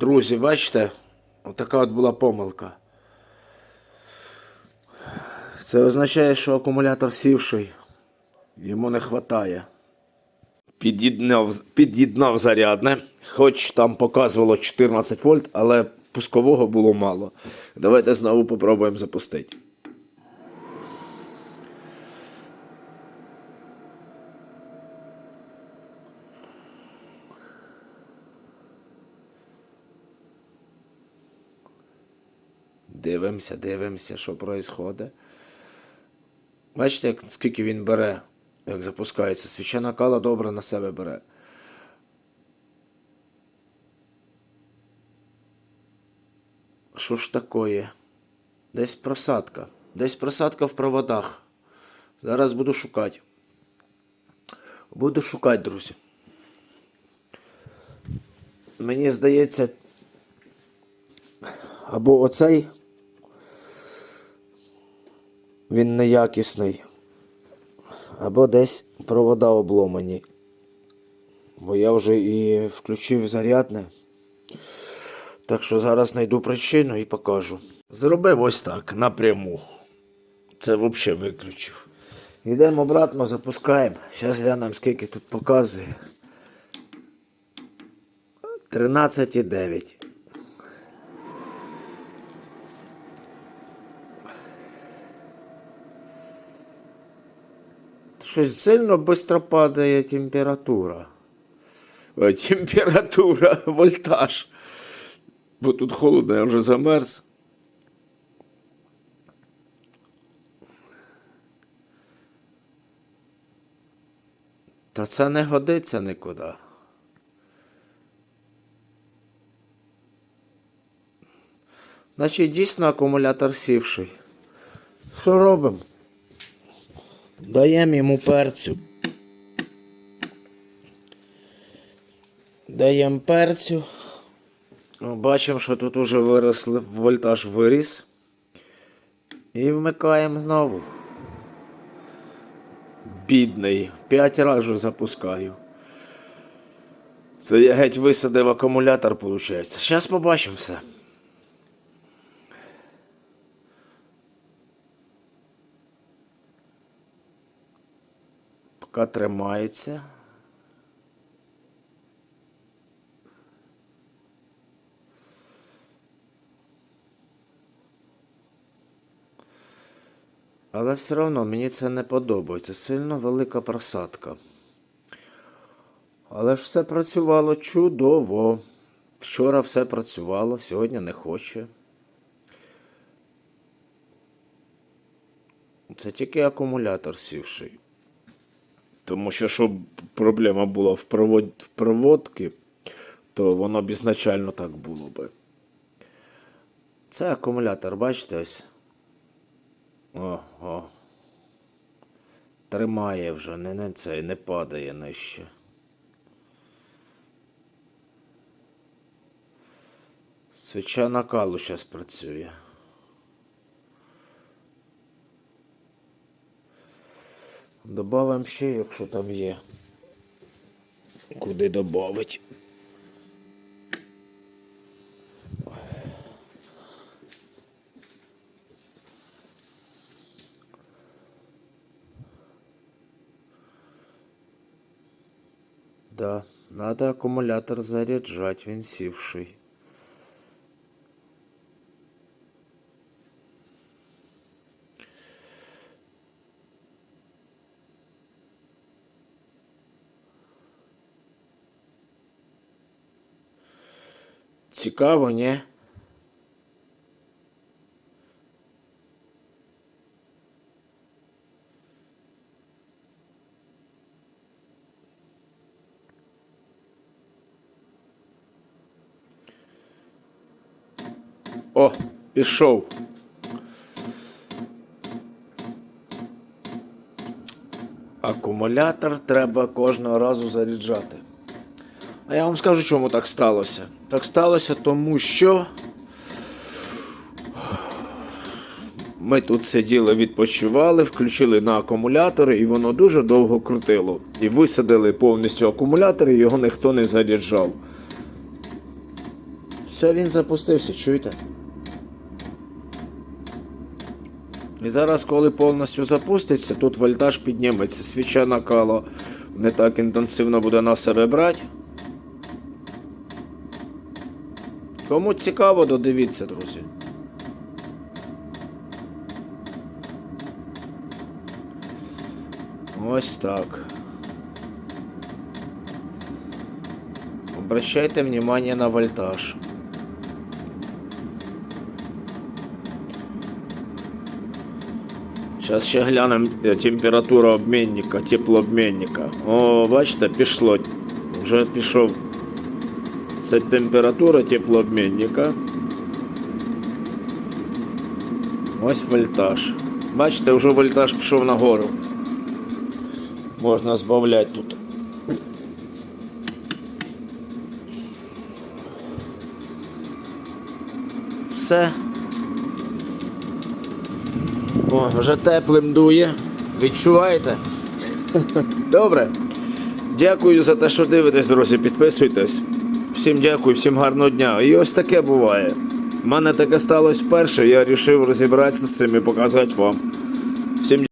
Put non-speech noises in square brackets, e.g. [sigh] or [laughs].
Друзі, бачите, отака от була помилка. Це означає, що акумулятор сівший, йому не вистачає. Під'єднав, під'єднав зарядне, хоч там показувало 14 вольт, але пускового було мало. Давайте знову попробуємо запустити. Дивимося, дивимося, що відбувається. Бачите, як, скільки він бере, як запускається. Свічена кала добре на себе бере. Що ж такое? Десь просадка. Десь просадка в проводах. Зараз буду шукати. Буду шукати, друзі. Мені здається, або оцей він неякісний, або десь провода обломані. Бо я вже і включив зарядне. Так що зараз знайду причину і покажу. Зробив ось так, напряму. Це взагалі виключив. Йдемо обратно, запускаємо. Зараз глянемо, скільки тут показує. 13,9. Щось сильно швидко падає температура. Ой, температура, [laughs] вольтаж. Бо тут холодно, я вже замерз. Та це не годиться нікуди. Значить, дійсно акумулятор сівший. Що робимо? Даємо йому перцю. Даємо перцю. Бачимо, що тут уже виросли, вольтаж виріс. І вмикаємо знову. Бідний. П'ять разів запускаю. Це я геть висадив акумулятор, виходить. Зараз побачимо все. Поки тримається. Але все одно мені це не подобається. Сильно велика просадка. Але ж все працювало чудово. Вчора все працювало, сьогодні не хоче. Це тільки акумулятор сівший. Тому що, щоб проблема була в, провод... в проводці, то воно б ізначально так було би. Це акумулятор, бачите ось. О, о. Тримає вже, не, не цей, не падає нижче. Свіча накалу зараз працює. Добавимо ще, якщо там є. Куди додати? Да, надо аккумулятор заряджать, він сівший. Цікаво, ні? О, пішов. Акумулятор треба кожного разу заряджати. А я вам скажу, чому так сталося. Так сталося тому, що ми тут сиділи, відпочивали, включили на акумулятори, і воно дуже довго крутило. І висадили повністю акумулятор, і його ніхто не заряджав. Все, він запустився, чуєте? І зараз, коли повністю запуститься, тут вольтаж підніметься, свіча накало не так інтенсивно буде на себе брати. Кому цікаво, додивіться, друзі. Ось так. Обращайте внимание на вольтаж. Зараз ще глянемо е, температуру обмінника, теплообмінника. О, бачите, пішло. Вже пішов. Це температура теплообмінника. Ось вольтаж. Бачите, вже вольтаж пішов нагору. Можна збавляти тут. Все. О, вже теплим дує. Відчуваєте? [laughs] Добре. Дякую за те, що дивитесь, друзі. Підписуйтесь. Всім дякую, всім гарного дня. І ось таке буває. У мене таке сталося вперше, я вирішив розібратися з цим і показати вам. Всім